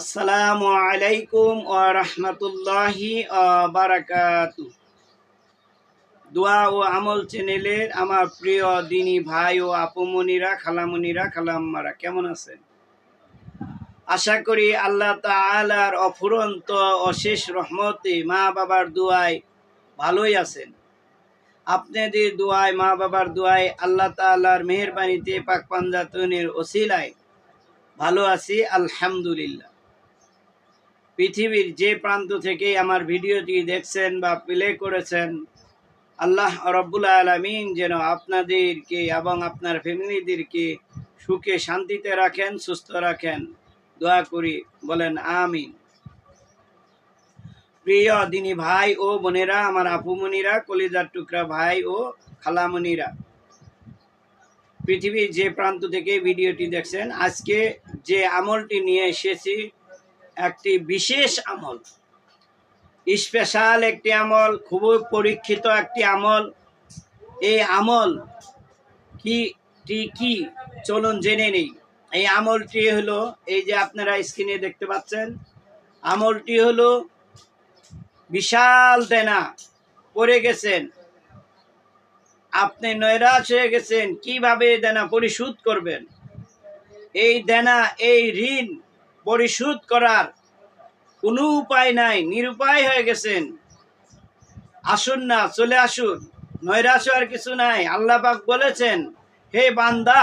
আসসালামু আলাইকুম ও রহমতুল্লাহি বারাকাতু। দোয়া ও আমল চ্যানেলের আমার প্রিয় দিনী ভাই ও আপুমনিরা খালামনিরা খালাম্মারা, কেমন আছেন? আশা করি আল্লাহ তালার অফুরন্ত অশেষ রহমতে মা বাবার দোয়ায় ভালোই আছেন। আপনাদের দোয়ায়, মা বাবার দোয়ায় আল্লাহ তালার মেহরবানিতে পাক পাঞ্জাতনের ওসিলায় ভালো আছি, আলহামদুলিল্লাহ। পৃথিবীর যে প্রান্ত থেকে আমার ভিডিওটি দেখছেন বা প্লে করেছেন, আল্লাহ রব্বুল আলমিন যেন আপনাদেরকে এবং আপনার ফ্যামিলিদেরকে সুখে শান্তিতে রাখেন, সুস্থ রাখেন। দোয়া করি, বলেন আমিন। প্রিয় দিনী ভাই ও বোনেরা, আমার আপুমনিরা কলিজার টুকরা ভাই ও খালামনিরা পৃথিবীর যে প্রান্ত থেকে ভিডিওটি দেখছেন, আজকে যে আমলটি নিয়ে এসেছি একটি বিশেষ আমল। স্পেশাল একটি আমল, খুবই পরীক্ষিত একটি আমল। এই আমল কি কি? চলুন জেনে নেই। এই আমলটি হলো, এই যে আপনারা স্ক্রিনে দেখতে পাচ্ছেন, আমলটি হলো, বিশাল দেনা পড়ে গেছেন। আপনি নৈরাশ হয়ে গেছেন, কীভাবে দেনা পরিশোধ করবেন? এই দেনা, এই ঋণ পরিশোধ করার কোনো উপায় নাই, নিরুপায় হয়ে গেছেন। আসুন না, চলে আসুন। নৈরাশ আর কিছু নাই। আল্লাহ পাক বলেছেন, হে বান্দা,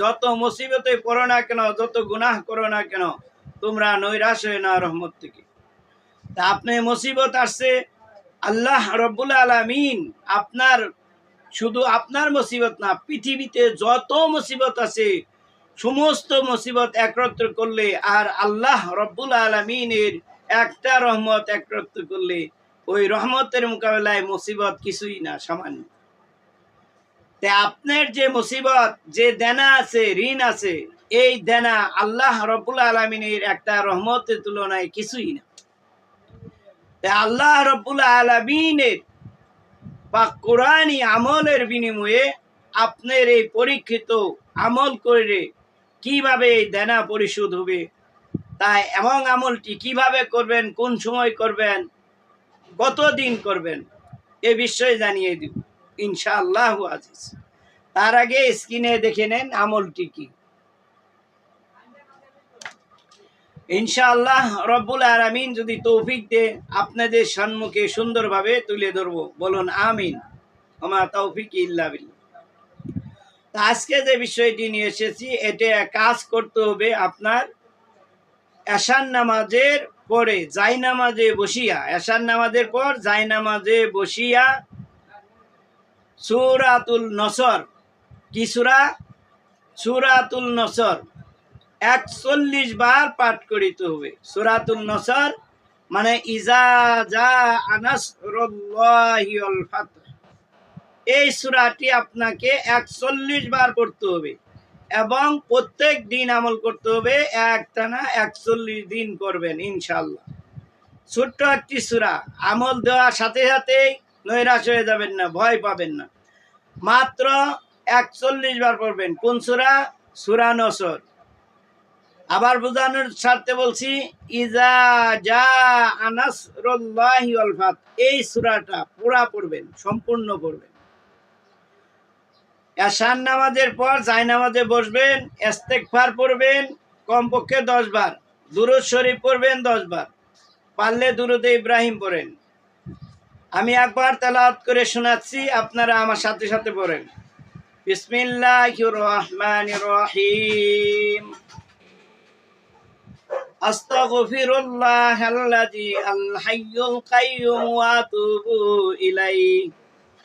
যত মুসিবতে পড়ো না কেন, যত গুনাহ করো না কেন, তোমরা নৈরাশ হয়ে না রহমত থেকে। তা আপনি মুসিবত আসছে, আল্লাহ রব্বুল আলমিন আপনার, শুধু আপনার মুসিবত না, পৃথিবীতে যত মুসিবত আছে সমস্ত মুসিবত একত্র করলে আর আল্লাহ রব্বুল আলমিনের একটা রহমত একত্র করলে ওই রহমতের মোকাবেলায় মুসিবত কিছুই না, সামান্য। আপনার যে মুসিবত, যে দেনা আছে, ঋণ আছে, এই দেনা আল্লাহ রব্বুল আলমিনের একটা রহমতের তুলনায় কিছুই না। আল্লাহ রব্বুল আলমিনের বা কোরআনই আমলের বিনিময়ে আপনার এই পরীক্ষিত আমল করে কীভাবে দেনা পরিশোধ হবে? তাই এমন আমলটি কীভাবে করবেন, কোন সময় করবেন, কতদিন করবেন, এ বিষয়ে জানিয়ে দিব। ইনশাআল্লাহ আজিজ। তার আগে স্ক্রিনে দেখে নেন আমলটি কি। ইনশাআল্লাহ রব্বুল আলমিন যদি তৌফিক দে, আপনাদের সম্মুখে সুন্দরভাবে তুলে ধরবো। বলুন আমিন। আমার তৌফিক ইল্লা বিল্লাহ। আজকে যে বিষয়টি নিয়ে এসেছি, এটা কাজ করতে হবে আপনার এশান নামাজের পরে জাই নামাজে বসিয়া এশান নামাজের পর জাই নামাজে বসিয়া সুরাতুল নসর, কি সুরা? সুরাতুল নসর একচল্লিশ বার পাঠ করিতে হবে। সুরাতুল নসর মানে ইজা যা আনাস ফাত এই সুরাটি আপনাকে একচল্লিশ বার করতে হবে এবং প্রত্যেক দিন আমল করতে হবে, একটানা একচল্লিশ দিন করবেন ইনশাল্লাহ ছোট্ট একটি সুরা, আমল দেওয়ার সাথে সাথেই নৈরাশ হয়ে যাবেন না, ভয় পাবেন না। মাত্র একচল্লিশ বার পড়বেন। কোন সুরা? সুরা নসর। আবার বোঝানোর স্বার্থে বলছি, ইজা যা আনাস এই সুরাটা পুরা পড়বেন, সম্পূর্ণ পড়বেন। এশান নামাজের পর জাই নামাজে বসবেন এস্তেকফার পড়বেন কমপক্ষে দশ বার দুরুদ শরীফ পড়বেন দশ বার পারলে দুরুদে ইব্রাহিম পড়েন আমি একবার তেলাওয়াত করে শোনাচ্ছি আপনারা আমার সাথে সাথে পড়েন বিসমিল্লাহির রহমানির রহিম أستغفر الله الذي الحي القيوم وأتوب إليه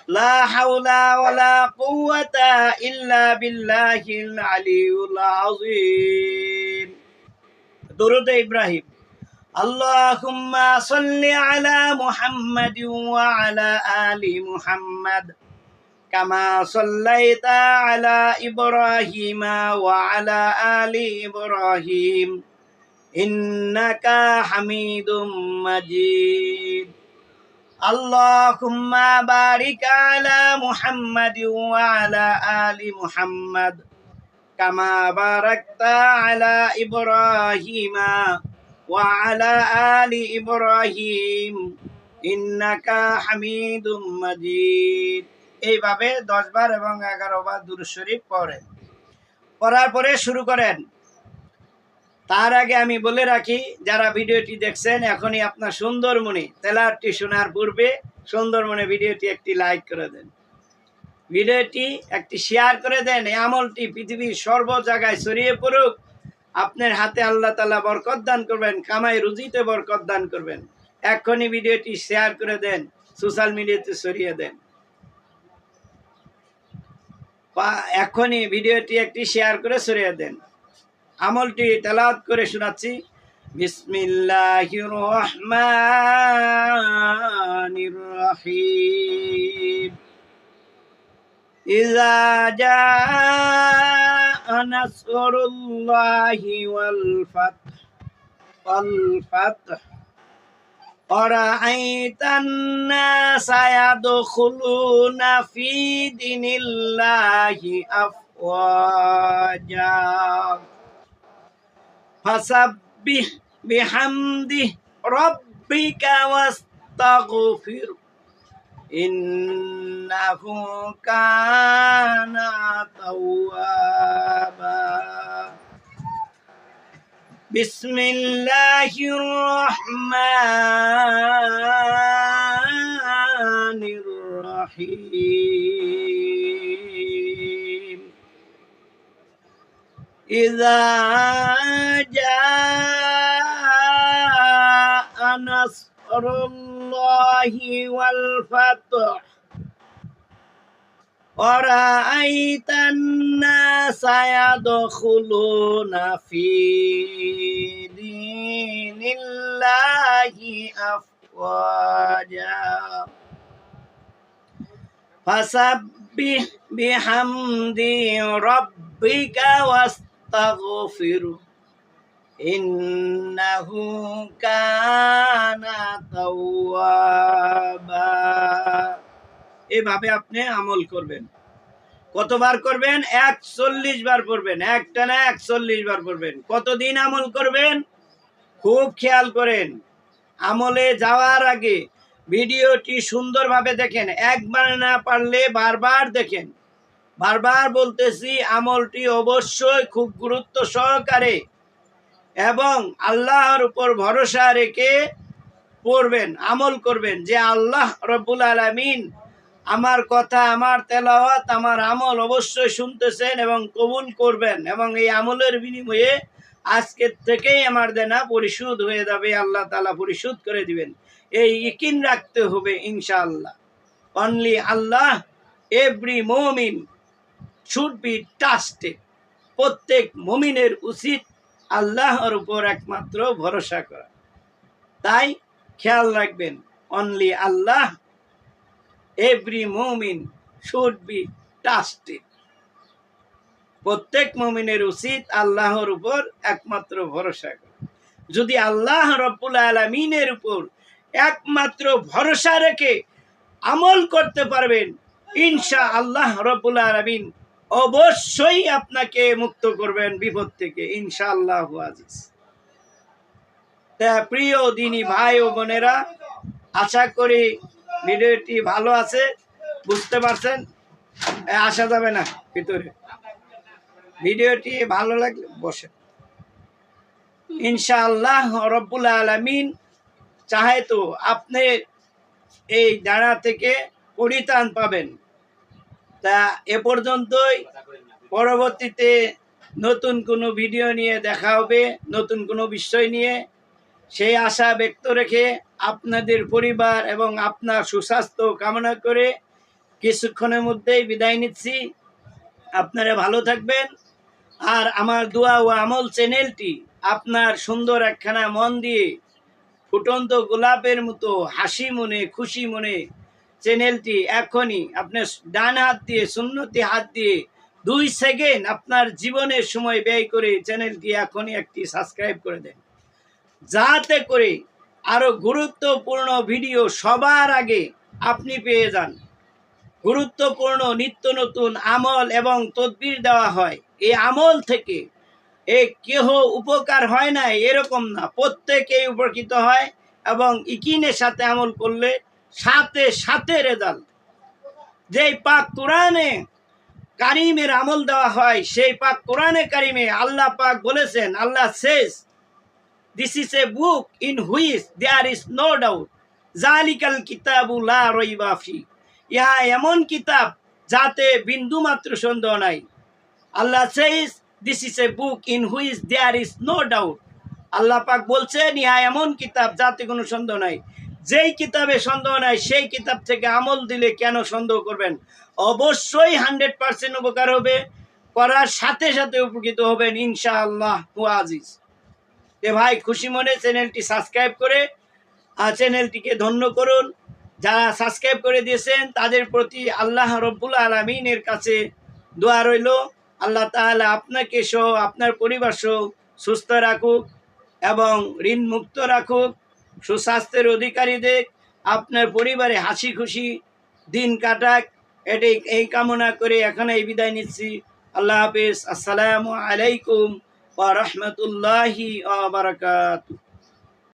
لا حول ولا قوة إلا بالله العلي العظيم. درود إبراهيم. اللهم صل على محمد وعلى آل محمد. كما صليت على إبراهيم وعلى آل إبراهيم. إنك حميد مجيد. اللهم بارك على محمد وعلى آل محمد كما باركت على إبراهيم وعلى آل إبراهيم إنك حميد مجيد এইভাবে দশ বার এবং এগারো বার দুরূদ শরীফ পড়েন পড়ার পরে শুরু করেন তার আগে আমি বলে রাখি, যারা ভিডিওটি দেখছেন, এখনই আপনার সুন্দর মনে তেলারটি শোনার পূর্বে সুন্দর মনে ভিডিওটি একটি লাইক করে দেন। ভিডিওটি একটি শেয়ার করে দেন, এই আমলটি পৃথিবীর সর্ব জায়গায় ছড়িয়ে পড়ুক। আপনার হাতে আল্লাহ তালা বরকত দান করবেন, কামাই রুজিতে বরকত দান করবেন। এক্ষুনি ভিডিওটি শেয়ার করে দেন, সোশ্যাল মিডিয়াতে ছড়িয়ে দেন। এখনই ভিডিওটি একটি শেয়ার করে ছড়িয়ে দেন। আমলটি তেলাওয়াত করে শোনাচ্ছি বিসমিল্লাহির রহমানির রহিম إذا جاء نصر الله والفتح والفتح ورأيت الناس يدخلون في دين الله أفواجا فسبح بحمده ربك واستغفر. إنه كان توابا. بسم الله الرحمن الرحيم. إذا جاء نصر الله والفتح ورأيت الناس يدخلون في دين الله أفواجا فسبح بحمد ربك واستغفره إنه كان توابا এভাবে আপনি আমল করবেন কতবার করবেন একচল্লিশ বার পড়বেন একটা না একচল্লিশ বার পড়বেন কতদিন আমল করবেন খুব খেয়াল করেন আমলে যাওয়ার আগে ভিডিওটি সুন্দরভাবে দেখেন একবার না পারলে বারবার দেখেন বারবার বলতেছি, আমলটি অবশ্যই খুব গুরুত্ব সহকারে এবং আল্লাহর উপর ভরসা রেখে পড়বেন, আমল করবেন। যে আল্লাহ রব্বুল আলমিন আমার কথা, আমার তেলাওয়াত, আমার আমল অবশ্যই শুনতেছেন এবং কবুল করবেন এবং এই আমলের বিনিময়ে আজকের থেকেই আমার দেনা পরিশোধ হয়ে যাবে, আল্লাহ তালা পরিশোধ করে দিবেন। এই ইকিন রাখতে হবে ইনশাআল্লাহ। অনলি আল্লাহ এভরি মমিন শুড বি টাস্টেড প্রত্যেক মমিনের উচিত আল্লাহর উপর একমাত্র ভরসা করা। তাই খেয়াল রাখবেন অনলি আল্লাহ এভরি মুমিন শুড বি টাস্টেড প্রত্যেক মুমিনের উচিত আল্লাহর উপর একমাত্র ভরসা করা। যদি আল্লাহ রব্বুল আলমিনের উপর একমাত্র ভরসা রেখে আমল করতে পারবেন ইনশা আল্লাহ রব্বুল আলমিন অবশ্যই আপনাকে মুক্ত করবেন বিপদ থেকে ইনশা আল্লাহ আজিজ। তা প্রিয় দিনী ভাই ও বোনেরা, আশা করি ভিডিওটি ভালো আছে, বুঝতে পারছেন? আসা যাবে না ভিতরে। ভিডিওটি ভালো লাগলে বসে ইনশাআল্লাহ রব্বুল আলমিন চাহে তো আপনি এই দাঁড়া থেকে পরিত্রাণ পাবেন। তা এ পর্যন্তই। পরবর্তীতে নতুন কোনো ভিডিও নিয়ে দেখা হবে, নতুন কোনো বিষয় নিয়ে। সেই আশা ব্যক্ত রেখে আপনাদের পরিবার এবং আপনার সুস্বাস্থ্য কামনা করে কিছুক্ষণের মধ্যেই বিদায় নিচ্ছি। আপনারা ভালো থাকবেন। আর আমার দোয়া ও আমল চ্যানেলটি আপনার সুন্দর একখানা মন দিয়ে ফুটন্ত গোলাপের মতো হাসি মনে, খুশি মনে চ্যানেলটি এখনই আপনার ডান হাত দিয়ে সুন্নতি হাত দিয়ে দুই সেকেন্ড আপনার জীবনের সময় ব্যয় করে চ্যানেলটি এখনই একটি সাবস্ক্রাইব করে দেন। যাতে করে আরও গুরুত্বপূর্ণ ভিডিও সবার আগে আপনি পেয়ে যান। গুরুত্বপূর্ণ নিত্য নতুন আমল এবং তদবির দেওয়া হয়। এই আমল থেকে এ কেহ উপকার হয় না এরকম না। প্রত্যেকেই উপকৃত হয় এবং ইকিনের সাথে আমল করলে সাথে সাথে রেজাল্ট। যেই পাক কোরআনে কারিমের আমল দেওয়া হয়, সেই পাক কোরআনে কারিমে আল্লাহ পাক বলেছেন, আল্লাহ শেষ this is a book in which there is no doubt জালিকাল কিতাবু লা রইবা ফি। ইহা এমন কিতাব যাতে বিন্দু মাত্র সন্দেহ নাই। Allah says this is a book in which there is no doubt আল্লাহ পাক বলছেন, ইহা এমন কিতাব যাতে কোনো সন্দেহ নাই। যেই কিতাবে সন্দেহ নাই, সেই কিতাব থেকে আমল দিলে কেন সন্দেহ করবেন? অবশ্যই হান্ড্রেড পার্সেন্ট উপকার হবে, করার সাথে সাথে উপকৃত হবেন ইনশাআল্লাহ আজিজ তে ভাই, খুশি মনে চ্যানেলটি সাবস্ক্রাইব করে আর চ্যানেলটিকে ধন্য করুন। যারা সাবস্ক্রাইব করে দিয়েছেন, তাদের প্রতি আল্লাহ রব্বুল আলমিনের কাছে দোয়া রইল। আল্লাহ তাআলা আপনাকে সহ, আপনার পরিবার সহ সুস্থ রাখুক এবং ঋণ মুক্ত রাখুক। সুস্বাস্থ্যের অধিকারী দেখ আপনার পরিবারে হাসি খুশি দিন কাটাক। এটি এই কামনা করে এখানে এই বিদায় নিচ্ছি। আল্লাহ হাফিজ। আসসালামু আলাইকুম ওয়া বারাকাতুহু।